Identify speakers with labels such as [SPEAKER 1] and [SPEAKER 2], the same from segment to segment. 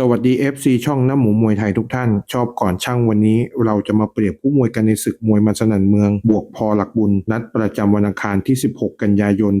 [SPEAKER 1] สวัสดี FC ช่องน้ำหมูมวยไทยทุกท่าน ชอบก่อนช่างวันนี้ เราจะมาเปรียบผู้มวยกันในศึกมวยมันสนันเมือง บวกพอหลักบุญ นัดประจำวันอังคารที่ 16 กันยายน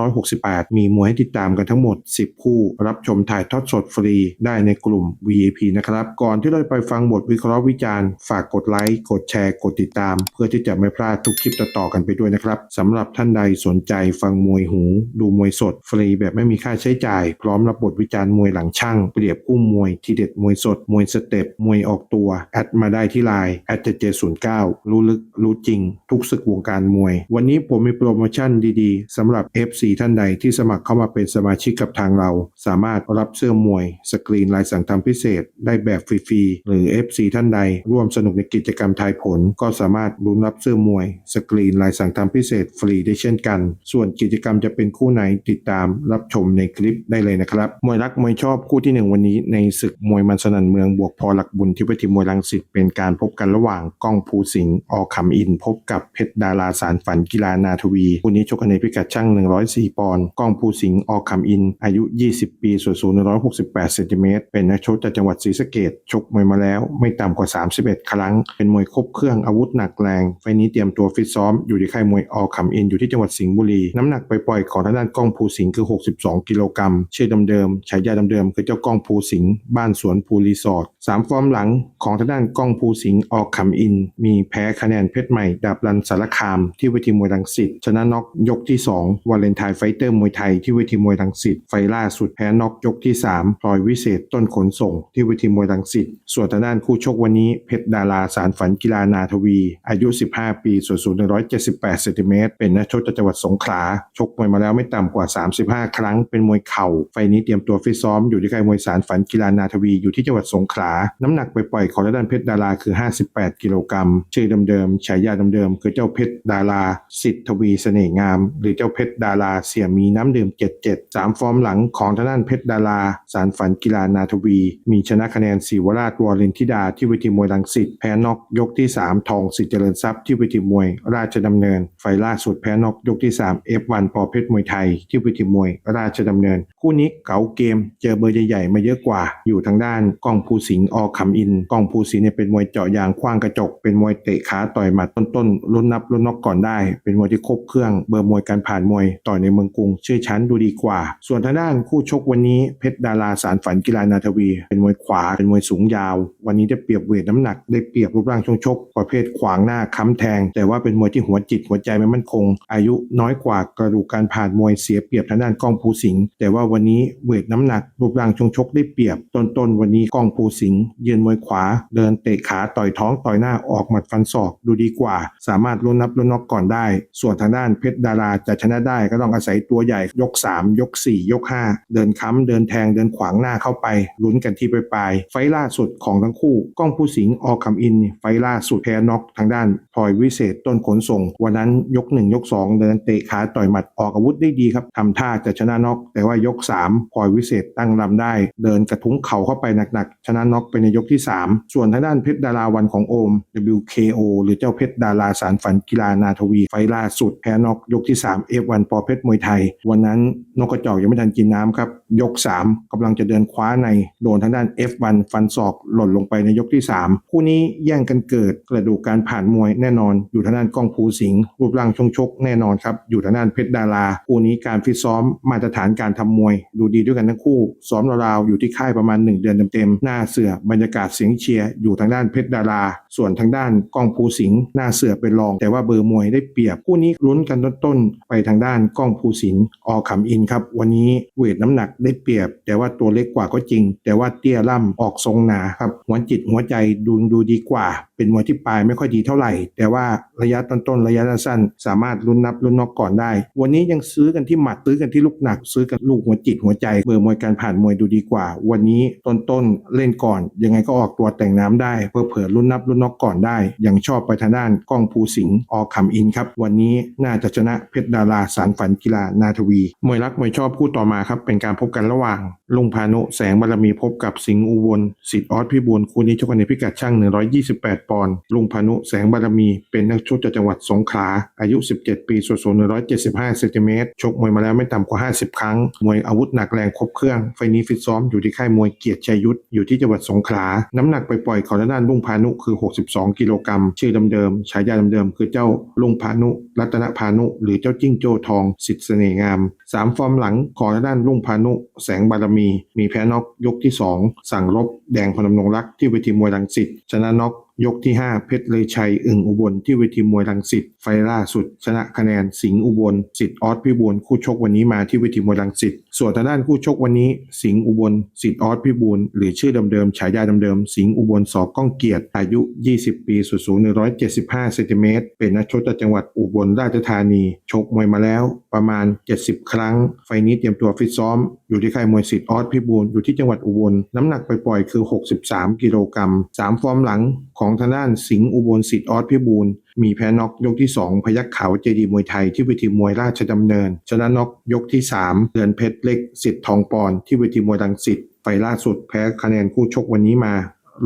[SPEAKER 1] 2568 มีมวยให้ติดตามกันทั้งหมด 10 คู่ รับชมถ่ายทอดสดฟรีได้ในกลุ่ม VIP นะครับ ก่อนที่เราจะไปฟังบทวิเคราะห์วิจารณ์ ฝากกดไลค์กดแชร์กดติดตาม เพื่อที่จะไม่พลาดทุกคลิปต่อๆกันไปด้วยนะครับสำหรับท่านใดสนใจฟังมวยหู ดูมวยสดฟรีแบบไม่มีค่าใช้จ่าย พร้อมรับบทวิจารณ์มวยหลังช่างเปรียบคู่มวยทีเด็ดมวยสด มวยสเต็ปมวยออกตัวแอดมาได้ที่ไลน์แอดเจเจศูนย์เก้ารู้ลึกรู้จริง ทุกศึกวงการมวย วันนี้ผมมีโปรโมชั่นดีๆสำหรับ FC ท่านใดที่สมัครเข้ามาเป็นสมาชิกกับทางเรา สามารถรับเสื้อมวย สกรีนลายสั่งทำพิเศษ ได้แบบฟรีๆหรือ FC ท่านใด ร่วมสนุกในกิจกรรมทายผล ก็สามารถรุ้นรับเสื้อมวย สกรีนลายสั่งทำพิเศษฟรีได้เช่นกัน ส่วนกิจกรรมจะเป็นคู่ไหนติดตามรับชมในคลิปได้เลยนะครับมวยรักมวยชอบคู่ที่หนึ่งวันนี้ในศึกมวยมันสนันเมืองบวกพอหลักบุญที่เวทีมวยรังสิตเป็นการพบกันระหว่างก้องภูสิงห์ออขำอิน พบกับเพชรดาราสารฝันกีฬานาทวีคู่นี้ชกกันในพิกัดช่าง 104 ปอนด์ก้องภูสิงห์ออขำอิน อายุ 20 ปีส่วนสูง 168เซนติเมตรเป็นนักชกจากจังหวัดศรีสะเกดชกมวยมาแล้วไม่ต่ำกว่า 31 ครั้ง เป็นมวยครบเครื่องอาวุธหนักแรง ไฟนี้เตรียมตัวฟิตซ้อมอยู่ที่ค่ายมวยออขำอินอยู่ที่จังหวัดสิงห์บุรีน้ำหนักไปปล่อยของทางด้านก้องภูสิงห์คือ 62 กิโลกรัมชื่อเดิมๆฉายาเดิมๆคือเจ้าก้องภูสิงห์บ้านสวนภูรีสอร์ทสามฟอร์มหลังของทางด้านก้องภูสิงห์ออกขำอิน มีแพ้คะแนนเพชรใหม่ดาบรันสารคาม ที่เวทีมวยรังสิตชนะน็อกยกที่ 2 วาเลนไทน์ไฟเตอร์มวยไทยที่เวทีมวยรังสิตไฟล่าสุดแพ้น็อกยกที่3พลอยวิเศษต้นขนส่ง ที่เวทีมวยรังสิตส่วนทางด้านคู่ชกวันนี้เพชรดาราสารฝันกีฬานาทวี อายุ 15 ปีส่วนสูง178เซนติเมตรเป็นนักชกจากจังหวัดสงขลาชกมวยมาแล้วไม่ต่ำกว่า 35 ครั้งเป็นมวยเข่าไฟนี้เตรียมตัวฟิตซ้อมอยู่ที่ค่ายมวยสารฝันกีฬานาทวีอยู่ที่จังหวัดสงขลา น้ำหนักไปปล่อยของทาด้านเพชรดาราคือ 58 กิโลกรัม ชื่อเดิมๆ ฉายาเดิมๆ คือเจ้าเพชรดารา สิทธวีเสน่ห์งาม หรือเจ้าเพชรดาราเสี่ยมีน้ำดื่ม 77สามฟอร์มหลังของทางด้านเพชรดารา สารฝันกีฬานาทวี มีชนะคะแนนศิวราชวอรินทิดาที่เวทีมวยรังสิต แพ้นอกยกที่ 3 ทองสิทธิเจริญทรัพย์ที่เวทีมวย ราชดำเนิน ไฟล่าสุดแพ้นอกยกที่ 3 F1 ปอเพชรมวยไทยที่เวทีมวย ราชดำเนิน คู่นี้เก๋าเกม เจอเบอร์ใหญ่ๆมาเยอะกว่าอยู่ทางด้านกองภูสิงห์อคำอินกองภูสิงห์เนี่ยเป็นมวยเจาะยางคว้างกระจก เป็นมวยเตะขาต่อยหมัดต้นๆลุ้นนับลุ้นนอกก่อนได้ เป็นมวยที่ครบเครื่องเบอร์มวยการผ่านมวยต่อยในเมืองกรุงชื่อชั้นดูดีกว่า ส่วนทางด้านคู่ชกวันนี้เพชรดาราสารฝันกีฬานาทวี เป็นมวยขวาเป็นมวยสูงยาว วันนี้ได้เปรียบเวทน้ำหนักได้เปรียบรูปร่างช่วงชก ประเภทขวางหน้าค้ำแทง แต่ว่าเป็นมวยที่หัวจิตหัวใจไม่มั่นคง อายุน้อยกว่ากระดูกการผ่านมวยเสียเปรียบทางด้านกล้องภูสิงห์แต่ว่าวันนี้เวทน้ำหนักรูปร่างช่วงชกได้เปรียบต้นๆวันนี้กองภูสิงห์ยืนมวยขวา เดินเตะขาต่อยท้องต่อยหน้าออกหมัดฟันศอกดูดีกว่า สามารถลุ้นนับลุ้นน็อกก่อนได้ ส่วนทางด้านเพชรดาราจะชนะได้ก็ต้องอาศัยตัวใหญ่ยก 3 ยก 4 ยก 5 เดินค้ำเดินแทงเดินขวางหน้าเข้าไปลุ้นกันที่ปลายไฟล่าสุดของทั้งคู่ก้องผู้สิงออกคำอิน ไฟล์ล่าสุดแพ้น็อกทางด้านพลอยวิเศษต้นขนส่ง วันนั้นยก 1 ยก 2 เดินเตะขาต่อยหมัดออกอาวุธได้ดีครับทำท่าจะชนะน็อกแต่ว่ายก3พลอยวิเศษตั้งลำได้ เดินกระทุ้งเข่าเข้าไปหนักๆ ชนะน็อกไปในยกที่ 3 ส่วนทางด้านเพชรดาราวันของโอม WKO หรือเจ้าเพชรดาราสารฝันกีฬานาทวี ไฟล่าสุดแพ้น็อกยกที่ 3 F1 ปอเพชรมวยไทย วันนั้นนกกระจอกยังไม่ทันกินน้ำครับ ยก 3กำลังจะเดินคว้าในโดนทางด้าน F1 ฟันศอกหล่นลงไปในยกที่ 3 คู่นี้แย่งกันเกิดกระดูกการผ่านมวยแน่นอน อยู่ทางด้านกล้องภูสิงห์รูปร่างชงชกแน่นอนครับอยู่ทางด้านเพชรดาราคู่นี้การฟิตซ้อมมาตรฐานการทำมวย ดูดีด้วยกันทั้งคู่ซ้อมราวๆอยู่ที่ค่ายประมาณ 1 เดือนเต็มๆ หน้าเสือบรรยากาศเสียงเชียร์อยู่ทางด้านเพชรดารา ส่วนทางด้านกล้องภูสิงห์หน้าเสือเป็นรอง แต่ว่าเบอร์มวยได้เปรียบคู่นี้ลุ้นกันต้นๆไปทางด้านกล้องภูสิงห์อขำอินครับ วันนี้เวทน้ำหนักได้เปรียบ แต่ว่าตัวเล็กกว่าก็จริง แต่ว่าเตี้ยล่ำออกทรงหนาครับหัวจิตหัวใจดูดูดีกว่าเป็นมวยที่ปลายไม่ค่อยดีเท่าไหร่ แต่ว่าระยะต้นๆระยะสั้นสามารถลุ้นนับลุ้นนอกก่อนได้ วันนี้ยังซื้อกันที่หมัดซื้อกันที่ลูกหนัก ซื้อกันลูกหัวจิตหัวใจเบอร์มวยการผ่านมวยดูดีกว่า วันนี้ต้นๆเล่นก่อน ยังไงก็ออกตัวแต่งน้ำได้เพื่อเผื่อลุ้นนับลุ้นนอกก่อนได้ยังชอบไปทางด้านกล้องภูสิงห์อขำอินครับวันนี้น่าจะชนะเพชรดาราสารฝันกีฬานาทวีมวยรักมวยชอบคู่ต่อมาครับเป็นการพบกันระหว่างลุงพานุแสงบารมีพบกับสิงห์อุบลสิทธิ์ออสพิบูลคู่นี้ชกกันในพิกัดช่าง128ปอนลุงพานุแสงบารมีเป็นนักชกจากจังหวัดสงขลา อายุ 17 ปีส่วนสูง175เซนติเมตรชกมวยมาแล้วไม่ต่ำกว่า 50 ครั้ง มวยอาวุธหนักแรงครบเครื่อง ไฟนี้ฟิตซ้อมอยู่ที่ค่ายมวยเกียรติชัยยุทธอยู่ที่จังหวัดสงขลา น้ำหนักไปปล่อยของทางด้านลุงพานุคือ 62 กิโลกรัม ชื่อเดิมๆ ฉายาเดิมๆ คือเจ้าลุงพานุ รัตนพานุ หรือเจ้าจิ้งโจ้ทองสิทธิเสน่ห์งามสามฟอร์มหลังของทางด้านลุงพานุ แสงบารมี มีแพ้น็อกยกที่ 2 สั่งรบแดงพนมนงรักที่เวทีมวยรังสิตชนะน็อก ยกที่ 5 เพชรเลยชัยอึ่งอุบลที่เวทีมวยรังสิตไฟล่าสุด ชนะคะแนนสิงห์อุบลสิทธิ์ออสพิบูลคู่ชกวันนี้มาที่เวทีมวยรังสิตส่วนทางด้านคู่ชกวันนี้ สิงห์อุบลสิทธิ์ออสพิบูลหรือชื่อเดิมๆฉายาเดิมๆสิงห์อุบลสอก้องเกียรติอายุ 20 ปีสูงสูง175เซนติเมตรเป็นนักชกจากจังหวัดอุบลราชธานีชกมวยมาแล้วประมาณ 70 ครั้ง ไฟนี้เตรียมตัวฟิตซ้อม อยู่ที่ค่ายมวยสิทธิ์ออสพิบูลอยู่ที่จังหวัดอุบลน้ำหนักไปปล่อยๆคือ 63 กิโลกรัมสามฟอร์มหลังของสองทางด้านสิงห์อุบลสิทธิ์ออสพิบูลมีแพ้น็อกยกที่ 2 พยักขาวเจดีมวยไทยที่เวทีมวยราชดำเนิน ชนะน็อกยกที่ 3เดือนเพชรเล็กสิทธิ์ทองปอนที่เวทีมวยรังสิตไฟล่าสุดแพ้คะแนนคู่ชกวันนี้มา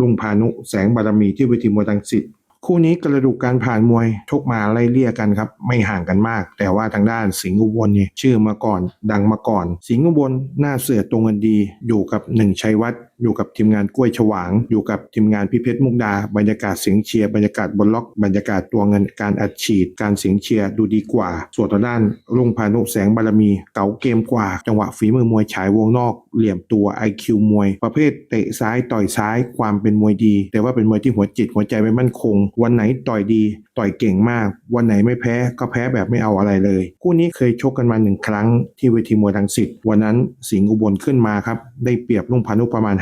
[SPEAKER 1] ลุงพานุแสงบารมีที่เวทีมวยรังสิตคู่นี้กระดูกการผ่านมวยชกมาไล่เลี่ยกันครับ ไม่ห่างกันมาก แต่ว่าทางด้านสิงห์อุบลเนี่ยชื่อมาก่อนดังมาก่อน สิงห์อุบลหน้าเสือตรงกันดีอยู่กับหนึ่งชัยวัฒน์ อยู่กับทีมงานกล้วยฉวาง อยู่กับทีมงานพิเพชรมุกดา บรรยากาศเสียงเชียร์ บรรยากาศบนล็อก บรรยากาศตัวเงิน การอัดฉีด การเสียงเชียร์ดูดีกว่า ส่วนทางด้านลุงพานุแสงบารมี เก๋าเกมกว่า จังหวะฝีมือมวยฉายวงนอก เหลี่ยมตัว IQ มวย ประเภทเตะซ้ายต่อยซ้าย ความเป็นมวยดี แต่ว่าเป็นมวยที่หัวจิตหัวใจไม่มั่นคง วันไหนต่อยดี ต่อยเก่งมาก วันไหนไม่แพ้ก็แพ้แบบไม่เอาอะไรเลย คู่นี้เคยชกกันมาหนึ่งครั้งที่เวทีมวยรังสิตวันนั้นสิงห์อุบลขึ้นมาครับ ได้เปรียบลุงพานุประมาณ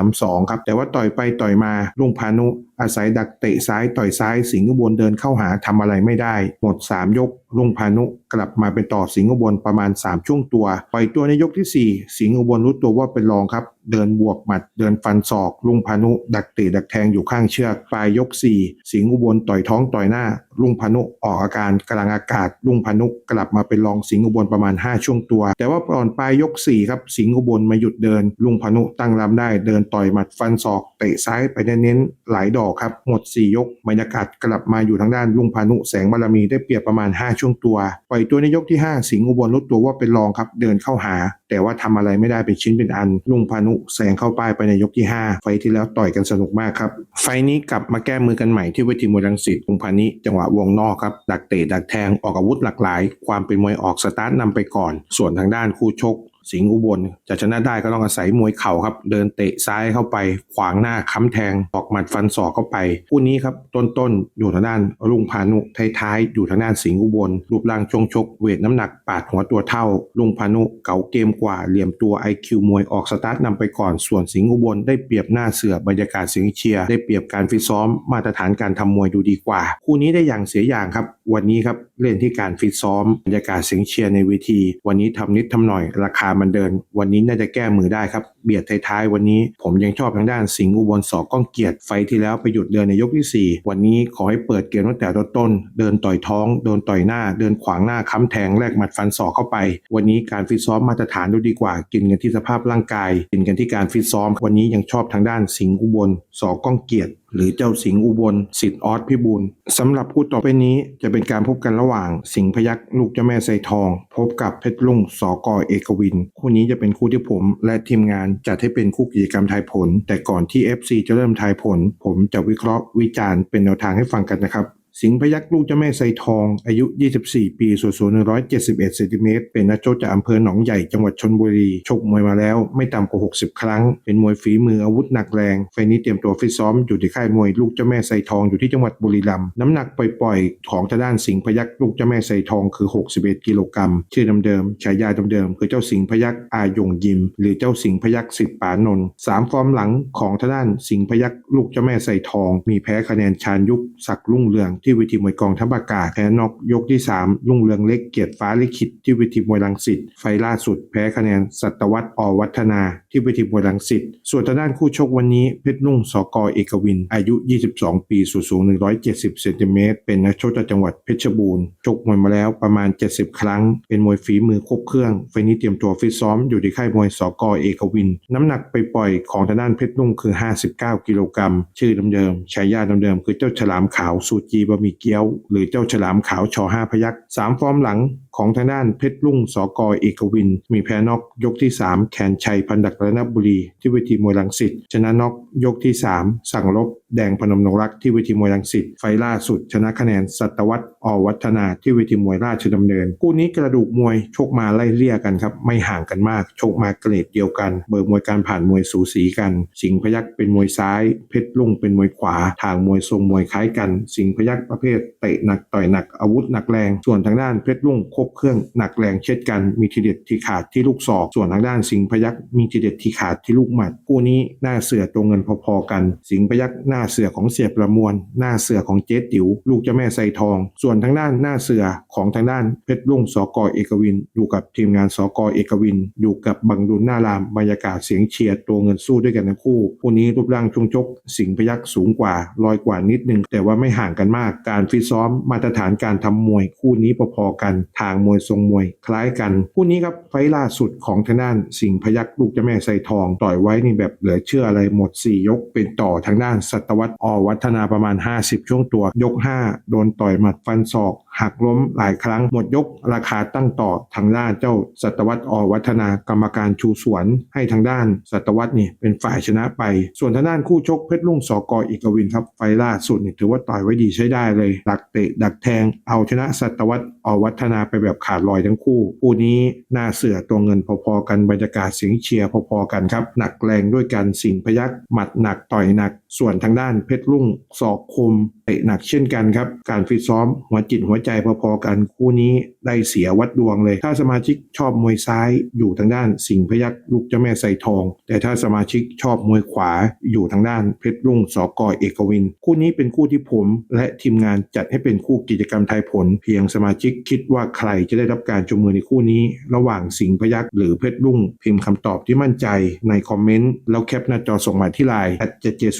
[SPEAKER 1] 5-4-3-2 ครับ แต่ว่าต่อยไปต่อยมาลุงพานุอาศัยดักเตะซ้ายต่อยซ้ายสิงห์อุบลเดินเข้าหาทำอะไรไม่ได้ หมด 3 ยกลุงพานุกลับมาเป็นต่อสิงห์อุบลประมาณ 3 ช่วงตัวปล่อยตัวในยกทีสี่4 สิงห์อุบลรู้ตัวว่าเป็นรองครับ เดินบวกหมัด เดินฟันศอก ลุงพานุ ดักเตะดักแทงอยู่ข้างเชือก ปลายยก 4 สิงห์อุบลต่อยท้องต่อยหน้า ลุงพานุออกอาการกลางอากาศ ลุงพานุกลับมาเป็นรองสิงห์อุบลประมาณ 5 ช่วงตัว แต่ว่าก่อนปลายยก 4 ครับ สิงห์อุบลมาหยุดเดิน ลุงพานุตั้งรับได้ เดินต่อยหมัดฟันศอก เตะซ้ายไปเน้นๆหลายดอกครับ หมด 4 ยกบรรยากาศกลับมาอยู่ทางด้านลุงพานุแสงบารมีได้เปรียบประมาณ 5 ช่วงตัว ปล่อยตัวในยกที่ 5 สิงห์อุบลรู้ตัวว่าเป็นรองครับ เดินเข้าหา แต่ว่าทำอะไรไม่ได้เป็นชิ้นเป็นอันลุงพานุแซงเข้าป้ายไปในยกที่ 5 ไฟที่แล้วต่อยกันสนุกมากครับ ไฟนี้กลับมาแก้มือกันใหม่ที่เวทีมวยรังสิตลุงพานิจังหวะวงนอกครับ ดักเตะดักแทงออกอาวุธหลากหลาย ความเป็นมวยออกสตาร์ทนำไปก่อน ส่วนทางด้านคู่ชก สิงห์อุบลจะชนะได้ก็ต้องอาศัยมวยเข่าครับ เดินเตะซ้ายเข้าไป ขวางหน้าค้ำแทงออกหมัดฟันศอกเข้าไปคู่นี้ครับต้นๆอยู่ทางด้านลุงพานุท้ายๆอยู่ทางด้านสิงห์อุบลรูปร่างชงชกเวทน้ำหนักปาดหัวตัวเท่าลุงพานุเก่าเกมกว่าเหลี่ยมตัว IQ มวยออกสตาร์ทนำไปก่อนส่วนสิงห์อุบลได้เปรียบหน้าเสือบรรยากาศเสียงเชียร์ได้เปรียบการฟิตซ้อมมาตรฐานการทำมวยดูดีกว่า คู่นี้ได้อย่างเสียอย่างครับ วันนี้ครับเล่นที่การฟิตซ้อมบรรยากาศเสียงเชียร์ในเวที วันนี้ทำนิดทำหน่อยราคามันเดิน วันนี้น่าจะแก้มือได้ครับ เบียดท้ายๆวันนี้ผมยังชอบทางด้านสิงห์อุบลสอก้องเกียรติไฟที่แล้วไปหยุดเดินในยกที่ 4 วันนี้ขอให้เปิดเกมตั้งแต่ต้นเดินต่อยท้องเดินต่อยหน้า เดินขวางหน้าค้ำแทงแลกหมัดฟันศอกเข้าไป วันนี้การฟิตซ้อมมาตรฐานดูดีกว่า กินกันที่สภาพร่างกายกินกันที่การฟิตซ้อม วันนี้ยังชอบทางด้านสิงห์อุบลสอก้องเกียรติ หรือเจ้าสิงห์อุบลสิทธิ์ออสพิบูลสำหรับคู่ต่อไปนี้จะเป็นการพบกันระหว่าง สิงห์พยักลูกเจ้าแม่ไซทอง พบกับเพชรลุงสอกอเอกวิน คู่นี้จะเป็นคู่ที่ผมและทีมงานจัดให้เป็นคู่กิจกรรมทายผล แต่ก่อนที่ FC จะเริ่มทายผล ผมจะวิเคราะห์วิจารณ์เป็นแนวทางให้ฟังกันนะครับ สิงพยักลูกเจ้าแม่ไซทอง อายุ 24 ปีส่วนสูง171เซนติเมตร เป็นนักชกจากอำเภอหนองใหญ่ จังหวัดชนบุรี ชกมวยมาแล้วไม่ต่ำกว่า 60 ครั้ง เป็นมวยฝีมืออาวุธหนักแรง ไฟนี้เตรียมตัวฟิตซ้อมอยู่ที่ค่ายมวยลูกเจ้าแม่ไซทองอยู่ที่จังหวัดบุรีรัมย์ น้ำหนักปล่อยๆ ของทางด้านสิงพยักลูกเจ้าแม่ไซทองคือ 61 กิโลกรัม ชื่อเดิมๆ ฉายาเดิมๆ คือเจ้าสิงพยักอายงยิม หรือเจ้าสิงพยักสิทธิ์ปานนท์สามฟอร์มหลังของทางด้านสิงพยักลูกเจ้าแม่ไซทอง มีแพ้คะแนนชาญยุคศักดิ์รุ่งเรืองที่เวทีมวยกองทัพอากาศแพ้น็อกยกที่3ลุ่งเรืองเล็กเกียรติฟ้าลิขิตที่เวทีมวยรังสิตไฟล่าสุดแพ้คะแนนสัตวัตอวัฒนาที่เวทีมวยรังสิตส่วนทางด้านคู่ชกวันนี้เพชรนุ่งสกเอกวิน อายุ 22 ปีสูงสูง 170 เซนติเมตรเป็นนักชกจากจังหวัดเพชรบูรณ์ชกมวยมาแล้วประมาณ 70 ครั้ง เป็นมวยฝีมือครบเครื่องไฟนี้เตรียมตัวฟิตซ้อมอยู่ที่ค่ายมวยสกเอกวิน น้ำหนักไปปล่อยของทางด้านเพชรนุ่งคือ 59 กิโลกรัมชื่อเดิมๆฉายาเดิมๆคือเจ้าฉลามขาวสูจีบะหมี่เกี๊ยว หรือเจ้าฉลามขาวชอห้าพยักสามฟอร์มหลังของทางด้านเพชรลุ่งสกอเอกวิน มีแพ้น็อกยกที่ 3 แขนชัยพันดักระนบุรี ที่เวทีมวยลังสิตชนะน็อกยกที่ 3 สั่งลบ แดงพนมนงรักที่เวทีมวยลังสิตไฟล่าสุด ชนะคะแนนสัตวัตอวัฒนาที่เวทีมวยราชดำเนินคู่นี้กระดูกมวยชกมาไล่เลี่ยกันครับ ไม่ห่างกันมากชกมาเกรดเดียวกัน เบอร์มวยการผ่านมวยสูสีกัน สิงพยักเป็นมวยซ้าย เพชรลุ่งเป็นมวยขวาทางมวยทรงมวยคล้ายกัน สิงพยักประเภทเตะหนักต่อยหนักอาวุธหนักแรง ส่วนทางด้านเพชรลุ่งครบเครื่องหนักแรงเช่นกันมีทีเด็ดที่ขาดที่ลูกศอก ส่วนทางด้านสิงห์พยักมีทีเด็ดที่ขาดที่ลูกหมัดคู่นี้หน้าเสือตัวเงินพอๆกัน สิงห์พยักหน้าเสือของเสียประมวล หน้าเสือของเจ๊ติ๋ว ลูกเจ้าแม่ไซทอง ส่วนทางด้านหน้าเสือของทางด้านเพชรลุ่งสกเอกวิน อยู่กับทีมงานสกเอกวิน อยู่กับบังดุลหน้ารามบรรยากาศเสียงเชียร์ตัวเงินสู้ด้วยกันทั้งคู่คู่นี้รูปร่างช่วงชก สิงห์พยักสูงกว่าลอยกว่านิดนึงแต่ว่าไม่ห่างกันมากการฟิตซ้อมมาตรฐานการทำมวยคู่นี้พอๆกัน ทางมวยทรงมวยคล้ายกัน คู่นี้ครับไฟล่าสุดของทางด้านสิงพยักลูกเจ้าแม่ไซทอง ต่อยไว้นี่แบบเหลือเชื่ออะไรหมด 4 ยกเป็นต่อทางด้านสัตวัตอวัฒนาประมาณ 50 ช่วงตัวยก 5 โดนต่อยหมัดฟันศอก หักล้มหลายครั้งหมดยกราคาตั้งต่อทางด้านเจ้าสัตวัตอวัฒนากรรมการชูสวนให้ทางด้านสัตวัตนี่เป็นฝ่ายชนะไป ส่วนทางด้านคู่ชกเพชรลุ่งสกออีกวินครับไฟล่าสุดนี่ถือว่าต่อยไว้ดีใช้ได้เลยดักเตะดักแทงเอาชนะสัตวัต อวัฒนาไปแบบขาดลอยทั้งคู่คู่นี้หน้าเสือตัวเงินพอๆกันบรรยากาศเสียงเชียร์พอๆกันครับ หนักแรงด้วยกันสิงพยักหมัดหนักต่อยหนัก ส่วนทางด้านเพชรลุ่งศอกคมเตะหนักเช่นกันครับ การฟิตซ้อมหัวจิตหัวใจพอๆกันคู่นี้ ได้เสียวัดดวงเลย ถ้าสมาชิกชอบมวยซ้ายอยู่ทางด้านสิงห์พยักลูกเจ้าแม่ไซทอง แต่ถ้าสมาชิกชอบมวยขวาอยู่ทางด้านเพชรลุ่งสกอเอกวิน คู่นี้เป็นคู่ที่ผมและทีมงานจัดให้เป็นคู่กิจกรรมไทยผล เพียงสมาชิกคิดว่าใครจะได้รับการจุมมือในคู่นี้ ระหว่างสิงห์พยักหรือเพชรลุ่ง พิมพ์คำตอบที่มั่นใจในคอมเมนต์แล้วแคปหน้าจอส่งมาที่ไลน์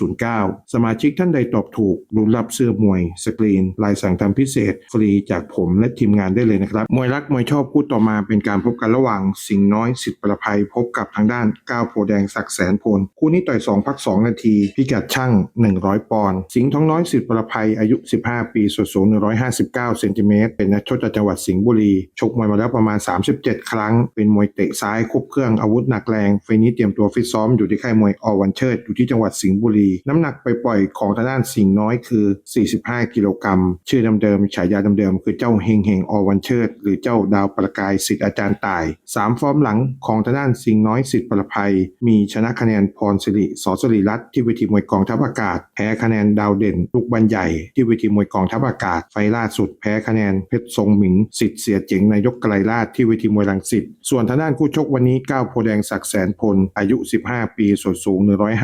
[SPEAKER 1] @7709 สมาชิกท่านใดตอบถูกรุนรับเสื้อมวยสกรีนลายสั่งทำพิเศษฟรีจากผมและทีมงานได้เลยนะครับมวยรักมวยชอบคู่ต่อมาเป็นการพบกันระหว่างสิงห์น้อยสิทธิ์ประภัยพบกับทางด้านก้าวโพแดงศักดิ์แสนพลคู่นี้ต่อย2พัก 2 นาที พิกัดช่าง 100 ปอนด์สิงห์ทองน้อยสิทธิ์ประภัยอายุ 15 ปีส่วนสูง 159 เซนติเมตรเป็นนักชกจากจังหวัดสิงห์บุรี ชกมวยมาแล้วประมาณ 37 ครั้ง เป็นมวยเตะซ้ายครบเครื่องอาวุธหนักแรงไฟนี้เตรียมตัวฟิตซ้อมอยู่ที่ค่ายมวยอวันเชิดอยู่ที่จังหวัดสิงห์บุรี น้ำหนักไปปล่อยของทางด้านสิงห์น้อยคือ 45 กิโลกรัมชื่อเดิมๆฉายาเดิมๆคือเจ้าเฮงเฮงอวันเชิดหรือเจ้าดาวประกายสิทธิ์อาจารย์ตายสามฟอร์มหลังของทางด้านสิงห์น้อยสิทธิ์ประภัย มีชนะคะแนนพรสิริสอสริรัตน์ที่เวทีมวยกองทัพอากาศ แพ้คะแนนดาวเด่น ลูกบันใหญ่ ที่เวทีมวยกองทัพอากาศ ไฟล่าสุดแพ้คะแนนเพชรทรงหมิงสิทธิ์เสียเจ๋งนายกไกลราชที่เวทีมวยรังสิตส่วนทางด้านคู่ชกวันนี้ก้าวโพแดงศักดิ์แสนพลอายุ 15 ปีส่วนสูง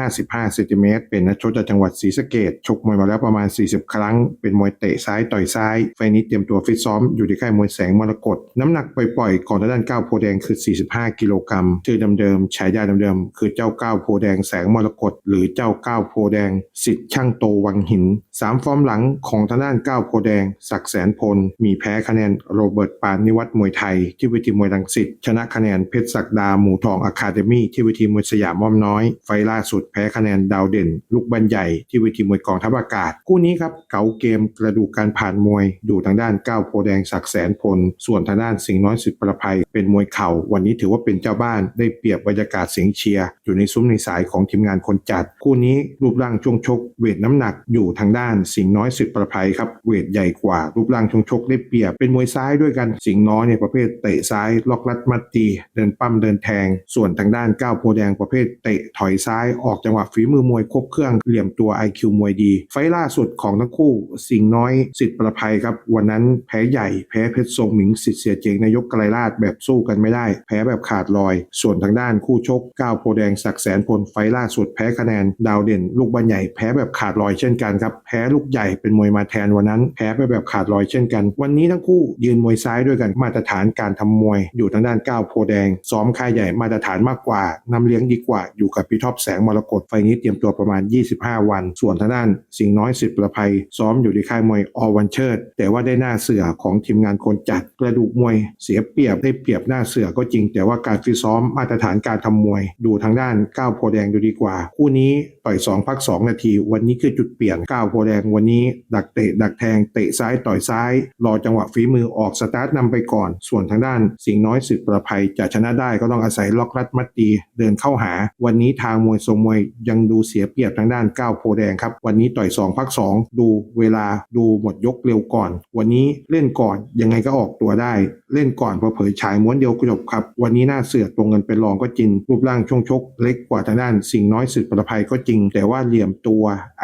[SPEAKER 1] 155เซนติเมตรเป็นนักชกจากจังหวัดศรีสะเกดชกมวยมาแล้วประมาณ 40 ครั้ง เป็นมวยเตะซ้ายต่อยซ้าย ไฟนี้เตรียมตัวฟิตซ้อมอยู่ที่ค่ายมวยแสงมรกตน้ำหนักปล่อยๆของทางด้านก้าวโพแดงคือ 45 กิโลกรัมชื่อเดิมๆฉายาเดิมๆคือเจ้าก้าวโพแดงแสงมรกตหรือเจ้าก้าวโพแดงสิทธิ์ช่างโตวังหินสามฟอร์มหลังของทางด้านก้าวโพแดง ศักแสนพล มีแพ้คะแนนโรเบิร์ตปานนิวัฒน์มวยไทย ที่เวทีมวยรังสิตชนะคะแนนเพชรศักดาหมูทองอะคาเดมี่ที่เวทีมวยสยามม่อมน้อย ไฟล่าสุดแพ้คะแนนดาวเด่น ลูกบันใหญ่ที่เวทีมวยกองทัพอากาศ คู่นี้ครับเก๋าเกมกระดูกการผ่านมวยอยู่ทางด้านก้าวโพแดงศักแสนพลส่วนทางด้านสิงห์น้อยสิทธิประภัยเป็นมวยเข่า วันนี้ถือว่าเป็นเจ้าบ้านได้เปรียบบรรยากาศเสียงเชียร์อยู่ในซุ้มในสายของทีมงานคนจัด คู่นี้รูปร่างช่วงชก เวทน้ำหนักอยู่ทางด้านสิงห์น้อยสิทธิประภัยครับเวทใหญ่กว่า รูปร่างช่วงชกได้เปรียบเป็นมวยซ้ายด้วยกันสิงห์น้อยเนี่ยประเภทเตะซ้ายล็อกลัดมัดตีเดินปั้มเดินแทง ส่วนทางด้านก้าวโพแดงประเภทเตะถอยซ้ายออกจังหวะฝีมือมวยครบเครื่องเหลี่ยมตัว IQ มวยดี ไฟล่าสุดของทั้งคู่ สิงห์น้อยสิทธิประภัยครับวันนั้นแพ้ใหญ่แพ้เพชรทรงหมิงสิทธิ์เสียเจงนายกไกรราชแบบสู้กันไม่ได้ แพ้แบบขาดลอย ส่วนทางด้านคู่ชกก้าวโพแดงศักแสนพลไฟล่าสุดแพ้คะแนน ดาวเด่น ลูกบอลใหญ่แพ้แบบขาดลอยเช่นกันครับแพ้ลูกใหญ่เป็นมวยมาแทนวันนั้นแพ้ไปแบบขาดลอยเช่นกัน วันนี้ทั้งคู่ยืนมวยซ้ายด้วยกันมาตรฐานการทำมวย อยู่ทางด้านก้าวโพแดง ซ้อมค่ายใหญ่มาตรฐานมากกว่านำเลี้ยงดีกว่าอยู่กับพี่ท็อปแสงมรกตไฟนี้เตรียมตัวประมาณ 25 วัน ส่วนทางด้านสิงห์น้อยสิทธิ์ประภัย ซ้อมอยู่ที่ค่ายมวยอวันเชิด แต่ว่าได้หน้าเสือของทีมงานคนจัดกระดูกมวยเสียเปรียบได้เปรียบหน้าเสือก็จริง แต่ว่าการฟิตซ้อมมาตรฐานการทำมวย ดูทางด้านก้าวโพแดงดูดีกว่า คู่นี้ต่อย2พัก2นาที วันนี้คือจุดเปลี่ยนก้าวโพแดงวันนี้ ดักเตะดักแทงเตะซ้ายต่อยซ้าย รอจังหวะฝีมือออกสตาร์ทนำไปก่อน ส่วนทางด้านสิงห์น้อยสิทธิ์ประภัยจะชนะได้ก็ต้องอาศัยล็อกรัดมัดตีเดินเข้าหา วันนี้ทางมวยทรงมวยยังดูเสียเปรียบทางด้านก้าวโพแดงครับวันนี้ต่อย2พัก2ดูเวลาดูหมดยกเร็วก่อน วันนี้เล่นก่อนยังไงก็ออกออกตัวได้ เล่นก่อนพอเผยฉายม้วนเดียวจบครับ วันนี้หน้าเสือตรงเงินเป็นรองก็จริง รูปร่างช่วงชก เล็กกว่าทางด้านสิ่งน้อยสิทธิ์ประภัยก็จริง แต่ว่าเหลี่ยมตัว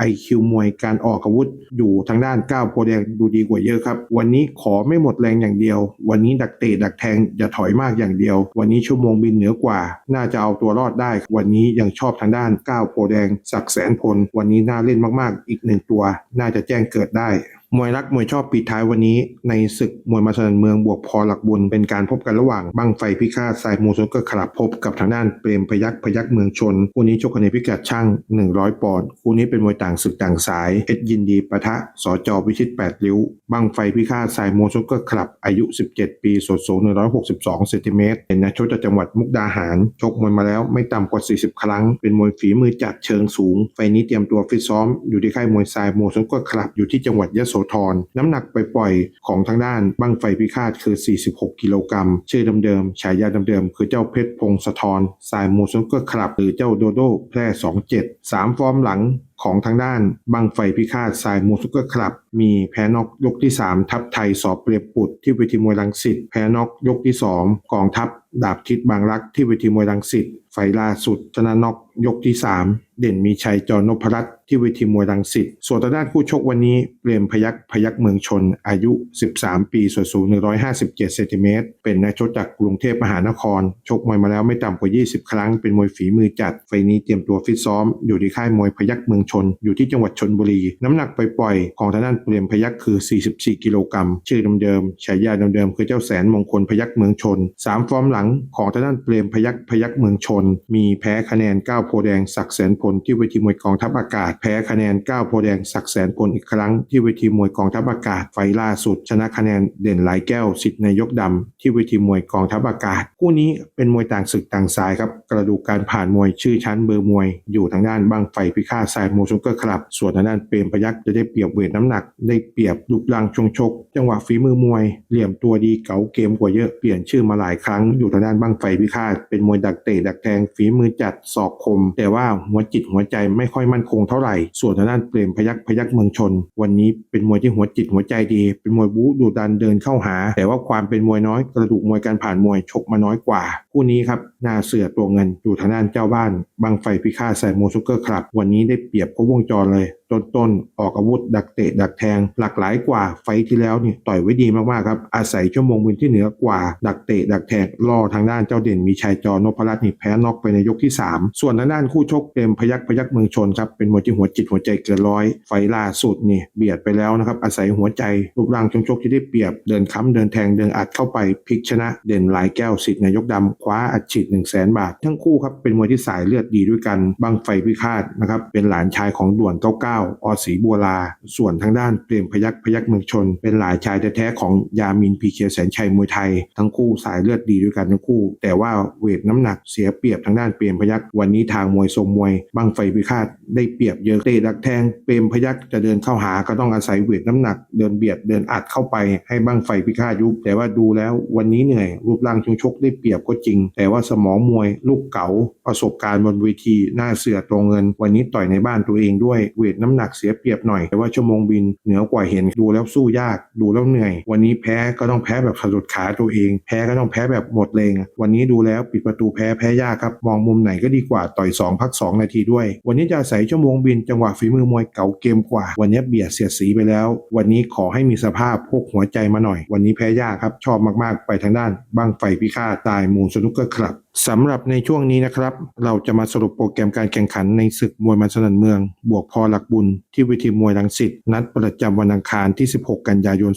[SPEAKER 1] IQ มวยการออกอาวุธ อยู่ทางด้านก้าวโพแดงดูดีกว่าเยอะครับ วันนี้ขอไม่หมดแรงอย่างเดียว วันนี้ดักเตะดักแทงอย่าถอยมากอย่างเดียว วันนี้ชั่วโมงบินเหนือกว่า น่าจะเอาตัวรอดได้ วันนี้ยังชอบทางด้านก้าวโพแดง ศักแสนพล วันนี้น่าเล่นมากๆ อีกหนึ่งตัว น่าจะแจ้งเกิดได้ มวยรักมวยชอบปิดท้ายวันนี้ ในศึกมวยมาสนันเมืองบวกพอหลักบุญเป็นการพบกันระหว่างบังไฟพิฆาตสายมูซนก็ขลับพบกับทางด้านเปรมพยักพยักเมืองชนคู่นี้ชกกันในพิกัดช่าง 100 ปอนด์คู่นี้เป็นมวยต่างศึกต่างสาย เอ็ดยินดีปะทะสจวิชิต 8 ริ้วบังไฟพิฆาตสายมูซนก็ขลับอายุ 17 ปีสดสูง 162เซนติเมตรเป็นนักชกจากจังหวัดมุกดาหารชกมวยมาแล้วไม่ต่ำกว่า 40 ครั้ง เป็นมวยฝีมือจัดเชิงสูง ไฟนี้เตรียมตัวฟิตซ้อมอยู่ที่ค่ายมวยทรายโมซก็ขลับอยู่ที่จังหวัดยโสธร น้ำหนักไปปล่อยๆของทางด้านบังไฟพิฆาตคือ 46 กิโลกรัม ชื่อเดิมๆ ฉายาเดิมๆ คือเจ้าเพชรพงศธรสายมูซนก็คลับ หรือเจ้าโดโดแพร่ 27 3 ฟอร์มหลัง ของทางด้านบังไฟพิฆาตสายมูสุกเกอร์คลับ มีแพ้นอกยกที่ 3 ทัพไทยสอบเปรียบปุดที่เวทีมวยรังสิตแพ้นอกยกที่ 2 กองทัพ ดาบทิศบางรักที่เวทีมวยรังสิตไฟล่าสุดชนะนอกยกที่ 3 เด่นมีชัยจอนพรัตน์ที่เวทีมวยรังสิตส่วนทางด้านคู่ชกวันนี้เปรมพยักพยักเมืองชน อายุ 13 ปีส่วนสูง 157เซนติเมตรเป็นนักชกจากกรุงเทพมหานคร ชกมวยมาแล้วไม่ต่ำกว่า 20 ครั้งเป็นมวยฝีมือจัดไฟนี้เตรียมตัวฟิตซ้อมอยู่ที่ค่ายมวยพยักเมืองชนอยู่ที่จังหวัดชนบุรี น้ำหนักไปปล่อยของทางด้านเปรมพยักคือ 44 กิโลกรัม ชื่อเดิมๆฉายาเดิมๆคือเจ้าแสนมงคลพยักเมืองชน 3 ฟอร์มหลังของทางด้านเปรมพยักพยักเมืองชน มีแพ้คะแนนก้าโพแดงศักแสนพลที่เวทีมวยกองทัพอากาศ แพ้คะแนนก้าโพแดงศักแสนพลอีกครั้งที่เวทีมวยกองทัพอากาศไฟล่าสุด ชนะคะแนนเด่นหลายแก้วสิทธิ์นายกดำที่เวทีมวยกองทัพอากาศ คู่นี้เป็นมวยต่างศึกต่างสายครับกระดูกการผ่านมวยชื่อชั้นเบอร์มวย อยู่ทางด้านบังไฟพิฆาตสายโมซุกเกอร์คลับ ส่วนทางด้านเปรมพยักจะได้เปรียบเวทน้ำหนัก ได้เปรียบรูปร่างชงชก จังหวะฝีมือมวย เหลี่ยมตัวดีเก๋าเกมกว่าเยอะ เปลี่ยนชื่อมาหลายครั้ง อยู่ทางด้านบังไฟพิฆาต เป็นมวยดักเตะดักแทง ฝีมือจัดศอกคม แต่ว่าหัวจิตหัวใจไม่ค่อยมั่นคงเท่าไหร่ ส่วนทางด้านเปรมพยักพยักเมืองชน วันนี้เป็นมวยที่หัวจิตหัวใจดี เป็นมวยบู๊ดูดันเดินเข้าหา แต่ว่าความเป็นมวยน้อยกระดูกมวยการผ่านมวยชกมาน้อยกว่า คู่นี้ครับหน้าเสือตัวเงินอยู่ทางด้านเจ้าบ้านบังไฟพิฆาตใส่โมซุกเกอร์คลับ วันนี้ได้เปรียบบครบวงจรเลยต้นๆออกอาวุธ ดักเตะ ดักแทง หลากหลายกว่าไฟที่แล้วเนี่ยต่อยไว้ดีมากๆครับ อาศัยชั่วโมงบินที่เหนือกว่า ดักเตะ ดักแทงล่อทางด้านเจ้าเด่นมีชัยจอนพรัตน์นี่แพ้น็อกไปในยกที่ 3 ส่วนทางด้านคู่ชกเต็มพยักพยักเมืองชนครับเป็นมวยที่หัวจิตหัวใจเกินร้อยไฟล่าสุดนี่เบียดไปแล้วนะครับอาศัยหัวใจรูปร่างชงชกที่ได้เปรียบเดินค้ำเดินแทงเดินอัดเข้าไปพลิกชนะ เด่นหลายแก้วสิทธิ์นายกดำคว้าอัดฉีด1 0 0 0 0แบาท ทั้งคู่ครับเป็นมวยที่สายเลือดดีด้วยกันบังไฟพิฆาตนะครับเป็นหลานชายของด่วนเก้า99อศรีบัวลา ส่วนทางด้านเปรมพยักพยักเมืองชน เป็นหลานชายแท้ๆของยามินพีเคแสนชัยมวยไทย ทั้งคู่สายเลือดดีด้วยกันทั้งคู่ แต่ว่าเวทน้ำหนักเสียเปรียบทางด้านเปรมพยักวันนี้ทางมวยทรงมวยบังไฟพิฆาตได้เปรียบเยอะเตะดักแทงเปรมพยักจะเดินเข้าหาก็ต้องอาศัยเวทน้ำหนัก เดินเบียดเดินอัดเข้าไปให้บังไฟพิฆาตยุบแต่ว่าดูแล้ววันนี้เหนื่อย รูปร่างชงชกได้เปรียบก็จริง แต่ว่าสมองมวยลูกเก๋าประสบการณ์บนเวทีหน้าเสือตรงเงิน วันนี้ต่อยในบ้านตัวเองด้วยเวทน้ำน้ำหนักเสียเปรียบหน่อย แต่ว่าชั่วโมงบินเหนือกว่าเห็นดูแล้วสู้ยากดูแล้วเหนื่อย วันนี้แพ้ก็ต้องแพ้แบบสะดุดขาตัวเอง แพ้ก็ต้องแพ้แบบหมดแรงวันนี้ดูแล้วปิดประตูแพ้แพ้ยากครับมองมุมไหนก็ดีกว่าต่อย2พัก 2 นาทีด้วย วันนี้จะอาศัยชั่วโมงบินจังหวะฝีมือมวยเก่าเกมกว่า วันนี้เบียดเสียดสีไปแล้ว วันนี้ขอให้มีสภาพพวกหัวใจมาหน่อย วันนี้แพ้ยากครับชอบมากๆ ไปทางด้านบังไฟพิฆาตตายมูลสนุกเกอร์คลับ สำหรับในช่วงนี้นะครับ เราจะมาสรุปโปรแกรมการแข่งขันในศึกมวยมันสนันเมือง บวกพอหลักบุญที่เวทีมวยรังสิตนัดประจำวันอังคารที่ 16 กันยายน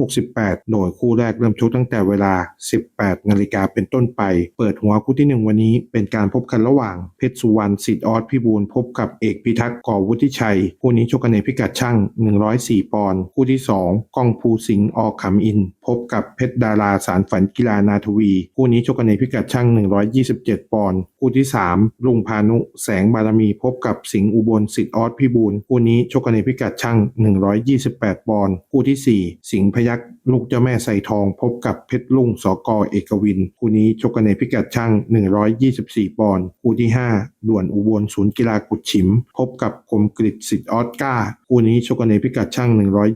[SPEAKER 1] 2568 โดยคู่แรกเริ่มชกตั้งแต่เวลา 18 นาฬิกาเป็นต้นไป เปิดหัวคู่ที่ 1 วันนี้เป็นการพบกันระหว่าง เพชรสุวรรณสิทธิ์ออสพิบูลพบกับเอกพิทักษ์ก่อวุฒิชัย คู่นี้ชกกันในพิกัดช่าง 104 ปอนด์คู่ที่ 2ก้องภูสิงห์ออกขำอิน พบกับเพชรดาราสารฝันกีฬานาทวี คู่นี้ชกกันในพิกัดช่าง127 ปอนด์คู่ที่ 3 ลุงพานุแสงบารมีพบกับสิงห์อุบลสิทธิ์ออสพิบูลคู่นี้ชกกันในพิกัดช่าง 128 ปอนด์คู่ที่ 4 สิงห์พยักลูกเจ้าแม่ไซทองพบกับเพชรลุงสกอเอกวิน คู่นี้ชกกันในพิกัดช่าง 124 ปอนด์คู่ที่ 5 ด่วนอุบลศูนย์กีฬากุดฉิม พบกับคมกริตสิทธิ์ออสก้า คู่นี้ชกกันในพิกัดช่าง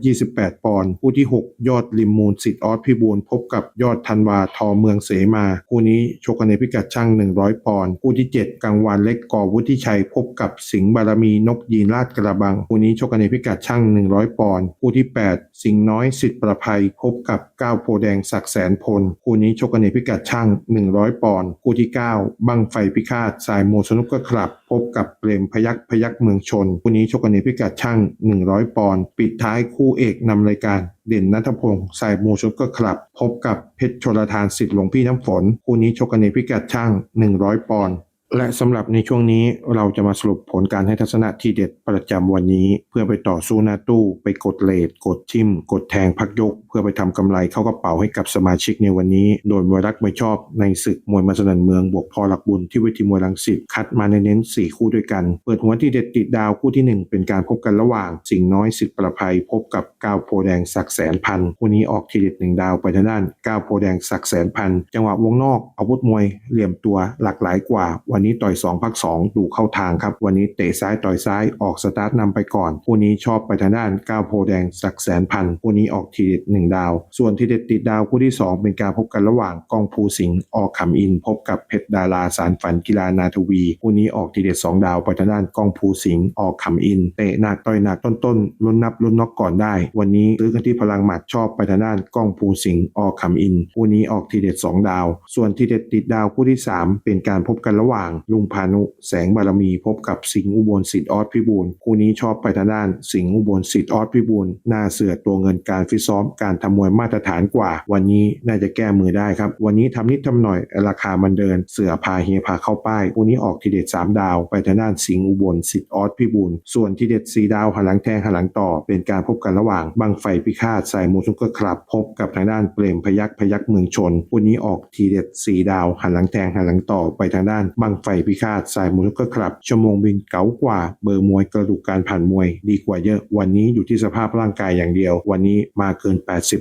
[SPEAKER 1] 128 ปอนด์คู่ที่ 6 ยอดลิมมูลสิทธิ์ออสพิบูลพบกับยอดธันวาทอเมืองเสมา คู่นี้ชกกันในพิกัดช่าง 100 ปอนด์คู่ที่ 7 กังวานเล็กกอวุฒิชัยพบกับสิงห์บารมีนกยีนราชกระบัง คู่นี้ชกกันในพิกัดช่าง 100 ปอนด์คู่ที่ 8 สิงห์น้อยสิทธิ์ประภัยพบกับก้าวโพแดงศักแสนพล คู่นี้ชกกันในพิกัดช่าง 100 ปอนด์คู่ที่ 9 บังไฟพิฆาตสายโมสนุกกร์คลับ พบกับเปรมพยักพยักเมืองชน คู่นี้ชกกันในพิกัดช่าง100 ปอนด์ปิดท้ายคู่เอกนำรายการเด่นนัทพงศ์สายโมชกเกอร์คลับ พบกับเพชรชลทานสิทธิ์หลวงพี่น้ำฝน คู่นี้ชกกันในพิกัดช่าง 100 ปอนด์ และสำหรับในช่วงนี้เราจะมาสรุปผลการให้ทัศนะที่เด็ดประจำวันนี้ เพื่อไปต่อสู้หน้าตู้ ไปกดเลทกดทิม กดแทงพักยก เพื่อไปทำกำไรเข้ากระเป๋าให้กับสมาชิกในวันนี้ โดยมวยรักไมวยชอบในศึกมวยมาสนันเมืองบวกพอหลักบุญที่เวทีมวยรังสิตคัดมาในเน้น4คู่ด้วยกัน เปิดหัวที่เด็ดติดดาวคู่ที่ 1 เป็นการพบกันระหว่าง สิงห์น้อยสิทธิ์ประภัยพบกับก้าวโพแดงศักแสนพันคู่นี้ออกทีเด็ดหนึ่งดาวไปทางด้านก้าวโพแดงศักแสนพันจังหวะวงนอกอาวุธมวยเหลี่ยมตัวหลากหลายกว่าวันนี้ต่อย2พัก2ดูเข้าทางครับ วันนี้เตะซ้ายต่อยซ้ายออกสตาร์ทนำไปก่อนคู่นี้ชอบไปทางด้านก้าวโพแดงศักแสนพันคู่นี้ออกทีเด็ดหนึ่งดาว ส่วนทีเด็ดติดดาวคู่ที่ 2 เป็นการพบกันระหว่างกองภูสิงห์ออกขำอิน พบกับเพชรดาราสารฝันกีฬานาทวีคู่นี้ออกทีเด็ด2ดาวไปทางด้านกองภูสิงห์ออกขำอิน เตะหนักต่อยหนักต้นๆลุ้นนับลุ้นน็อกก่อนได้ วันนี้ซื้อกันที่พลังหมัดชอบไปทางด้านกองภูสิงห์ออกขำอินคู่นี้ออกทีเด็ด2ดาว ส่วนทีเด็ดติดดาวคู่ที่ 3 เป็นการพบกันระหว่างลุงพานุ แสงบารมีพบกับสิงห์อุบลสิทธิ์ออสพิบูลคู่นี้ชอบไปทางด้าน สิงห์อุบลสิทธิ์ออสพิบูลหน้าเสือตัวเงินการฟิตซ้อมการทำมวยมาตรฐานกว่า วันนี้น่าจะแก้มือได้ครับ วันนี้ทำนิดทำหน่อยราคามันเดิน เสือพาเฮียพาเข้าป้ายคู่นี้ออกทีเด็ด3ดาว ไปทางด้านสิงห์อุบลสิทธิ์ออสพิบูลส่วนทีเด็ด4ดาวหันหลังแทงหันหลังต่อ เป็นการพบกันระหว่างบังไฟพิฆาตใสายมูซุกเกอร์คลับ พบกับทางด้านเปรมพยักพยักเมืองชนคู่นี้ออกทีเด็ด4ดาวหันหลังแทงหันหลังต่อไปทางด้านบังไฟพิฆาตสายมูซุกเกอร์คลับ ชั่วโมงบินเก๋ากว่า เบอร์มวยกระดูกการผ่านมวย ดีกว่าเยอะวันนี้อยู่ที่สภาพร่างกายอย่างเดียว วันนี้มาเกิน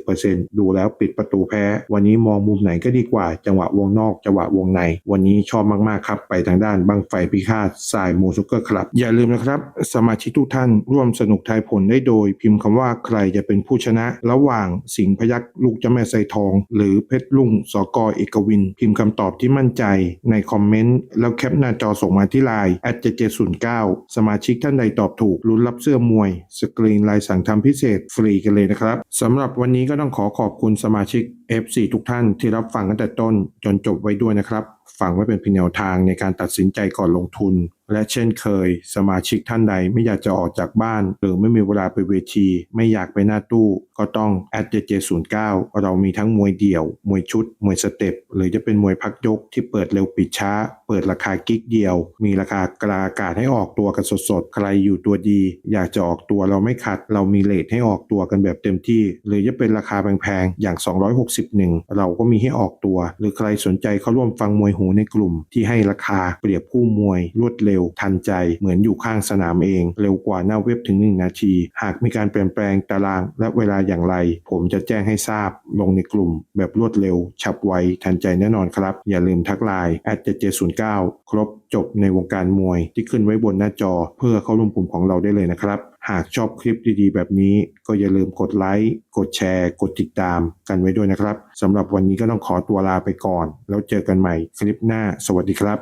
[SPEAKER 1] 80%ดูแล้วปิดประตูแพ้ วันนี้มองมุมไหนก็ดีกว่า จังหวะวงนอกจังหวะวงใน วันนี้ชอบมากๆครับ ไปทางด้านบังไฟพิฆาตสายมูซุกเกอร์คลับ อย่าลืมนะครับ สมาชิกทุกท่านร่วมสนุกทายผลได้โดย พิมพ์คำว่าใครจะเป็นผู้ชนะ ระหว่างสิงห์พยักลูกเจ้าแม่ไซทอง หรือเพชรลุงสกอเอกวิน พิมพ์คำตอบที่มั่นใจในคอมเมนต์แล้วแคปหน้าจอส่งมาที่ไลน์ @7709 สมาชิกท่านใดตอบถูกลุ้นรับเสื้อมวย สกรีนลายสั่งทำพิเศษฟรีกันเลยนะครับสำหรับวันนี้ก็ต้องขอขอบคุณสมาชิก F4 ทุกท่านที่รับฟังตั้งแต่ต้นจนจบไว้ด้วยนะครับ ฟังไว้เป็นเพียงแนวทางในการตัดสินใจก่อนลงทุน และเช่นเคย สมาชิกท่านใดไม่อยากจะออกจากบ้าน หรือไม่มีเวลาไปเวที ไม่อยากไปหน้าตู้ ก็ต้อง at 7709เรามีทั้งมวยเดี่ยว มวยชุด มวยสเต็ป หรือจะเป็นมวยพักยกที่เปิดเร็วปิดช้า เปิดราคากิ๊กเดียว มีราคากลางอากาศให้ออกตัวกันสดๆ ใครอยู่ตัวดี อยากจะออกตัวเราไม่ขัด เรามีเลทให้ออกตัวกันแบบเต็มที่ หรือจะเป็นราคาแพงๆ อย่าง 261 เราก็มีให้ออกตัว หรือใครสนใจเข้าร่วมฟังมวยหูหูในกลุ่มที่ให้ราคาเปรียบคู่มวยรวดเร็วทันใจเหมือนอยู่ข้างสนามเอง เร็วกว่าหน้าเว็บถึง 1 นาที หากมีการเปลี่ยนแปลงตารางและเวลาอย่างไร ผมจะแจ้งให้ทราบลงในกลุ่ม แบบรวดเร็ว ฉับไวทันใจแน่นอนครับ อย่าลืมทักไลน์ @7709 ครบจบในวงการมวยที่ขึ้นไว้บนหน้าจอ เพื่อเข้าร่วมกลุ่มของเราได้เลยนะครับ หากชอบคลิปดีๆ แบบนี้ ก็อย่าลืมกดไลค์กดแชร์ กดติดตามกันไว้ด้วยนะครับสำหรับวันนี้ก็ต้องขอตัวลาไปก่อน แล้วเจอกันใหม่คลิปหน้า สวัสดีครับ